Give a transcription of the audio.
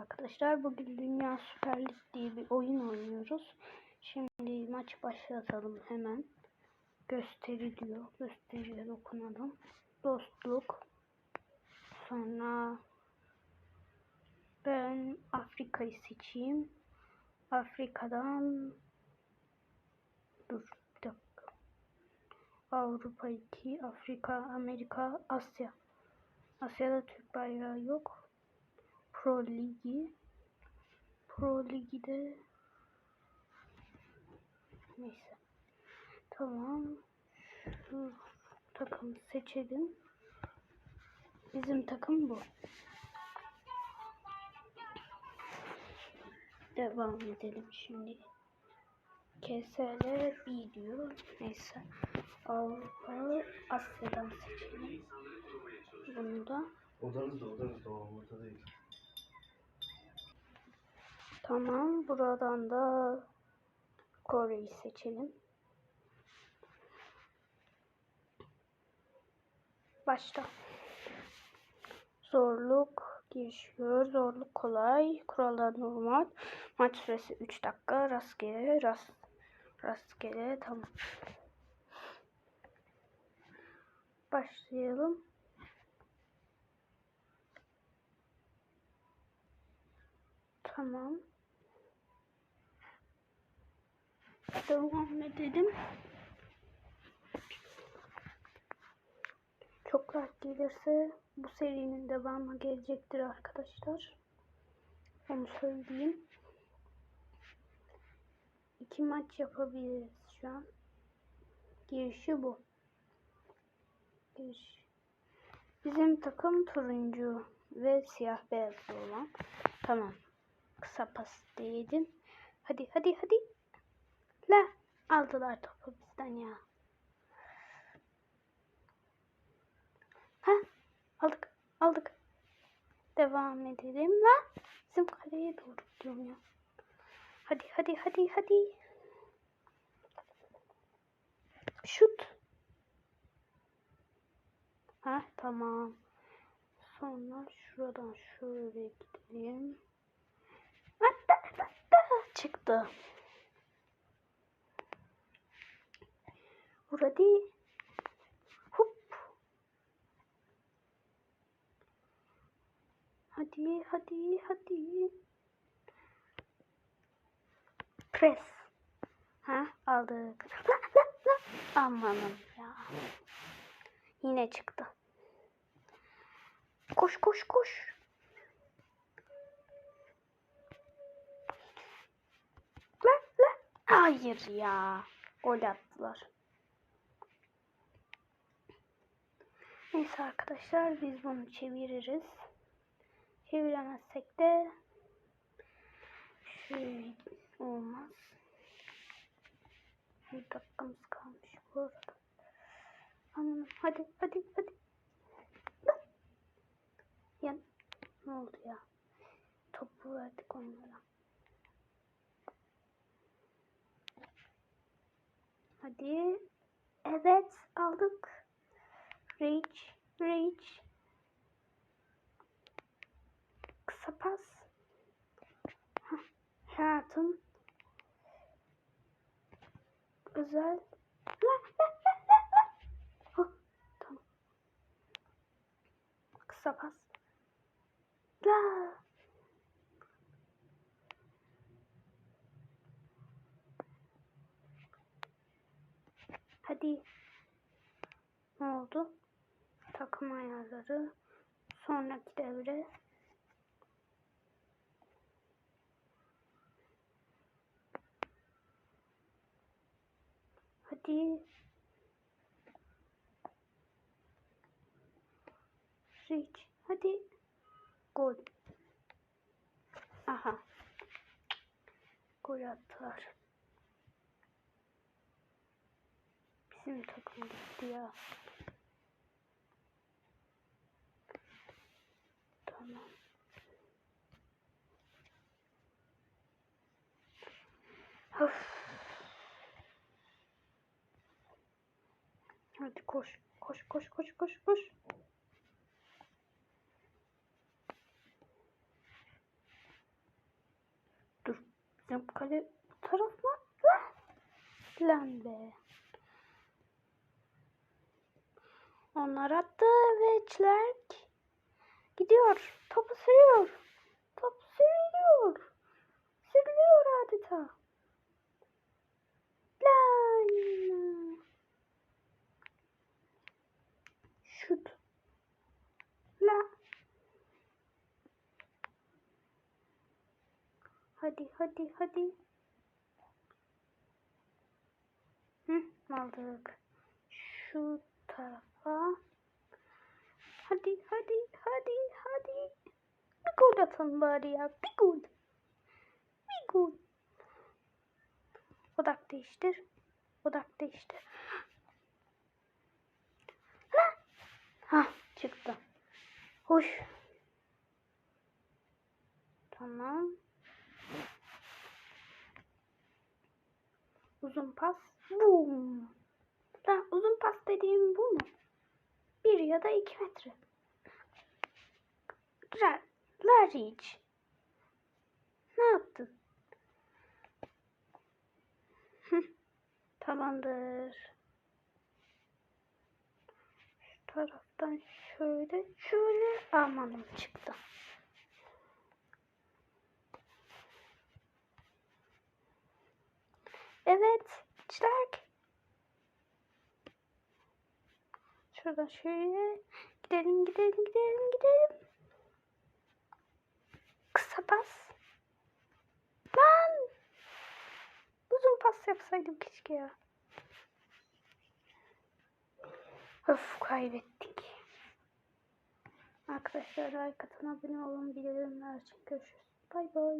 arkadaşlar. Bugün Dünya Süper Lig diye bir oyun oynuyoruz. Şimdi maç başlatalım hemen. Gösteriliyor. Gösteriye dokunalım. Dostluk. Sonra ben Afrika'yı seçeyim. Afrika'dan dur bir dakika. Avrupa 2, Afrika, Amerika, Asya. Asya'da Türk bayrağı yok. Pro Ligi. Pro Ligi de neyse. Tamam. Şu takımı seçelim. Bizim takım bu. Devam edelim şimdi. KSL B diyor. Neyse. Avrupa Asya'dan seçelim. Bunu da Odanızda odanızda o orada değil. Tamam. Buradan da Kore'yi seçelim. Başla. Zorluk girişiyor. Zorluk kolay. Kurallar normal. Maç süresi 3 dakika. Rastgele. Rast, rastgele. Tamam. Başlayalım. Tamam. Devam edelim. Çok like gelirse bu serinin devamı gelecektir arkadaşlar. Onu söyleyeyim. İki maç yapabiliriz şu an. Girişi bu. Giriş. Bizim takım turuncu ve siyah beyazlı olan. Tamam. Kısa pas değdim. Hadi hadi hadi. La aldılar topu bizden ya. Ha aldık aldık. Devam edelim lan. Bizim kaleye doğru gidiyorum ya. Hadi hadi hadi hadi. Şut. Ha tamam. Sonra şuradan şöyle gidelim. Çıktı. Hadi. Hop. Hadi hadi hadi. Pres. Ha aldık. La la la. Amanın ya. Yine çıktı. Koş koş koş. La la. Hayır ya. Gol attılar. Neyse arkadaşlar biz bunu çeviririz. Çeviremezsek de şey olmaz. Bir dakikamız kalmış bu arada. Aman hadi hadi hadi. Ya ne oldu ya? Topu verdik onlara. Hadi. Evet aldık. Reach, reach. Kısa pas. Hayatın. Özel. Tamam. Kısa pas. La. Hadi. Ne oldu? Takım ayarları. Sonraki devre. Hadi. Reach. Hadi. Gol. Aha. Gol attılar. Bizim takım gitti ya. Hadi koş. Koş koş koş koş koş. Dur. Bizim kale bu taraf mı? Lan be. Onlar attı ve Çilerk gidiyor. Topu sürüyor. Top sürüyor. Sürüyor adeta. Lan. Şut. La. Hadi hadi hadi. Hı, aldık. Şu tarafa. Hadi hadi hadi hadi. Bir gol atın bari ya. Bir gol. Bir gol. Odak değiştir. Odak değiştir. Lan. Ha çıktı. Hoş. Tamam. Uzun pas. Boom. Lan uzun pas dediğim bu mu? Bir ya da iki metre. La, Laric. Ne yaptın? Tamamdır. Şu taraftan şöyle şöyle amanım çıktı. Evet. Çilerk. Şuradan şöyle gidelim gidelim gidelim gidelim. Kısa pas. Lan. Uzun pas yapsaydım keşke ya. Öf kaybettik. Arkadaşlar like atın abone olun bildirimler için görüşürüz. Bay bay.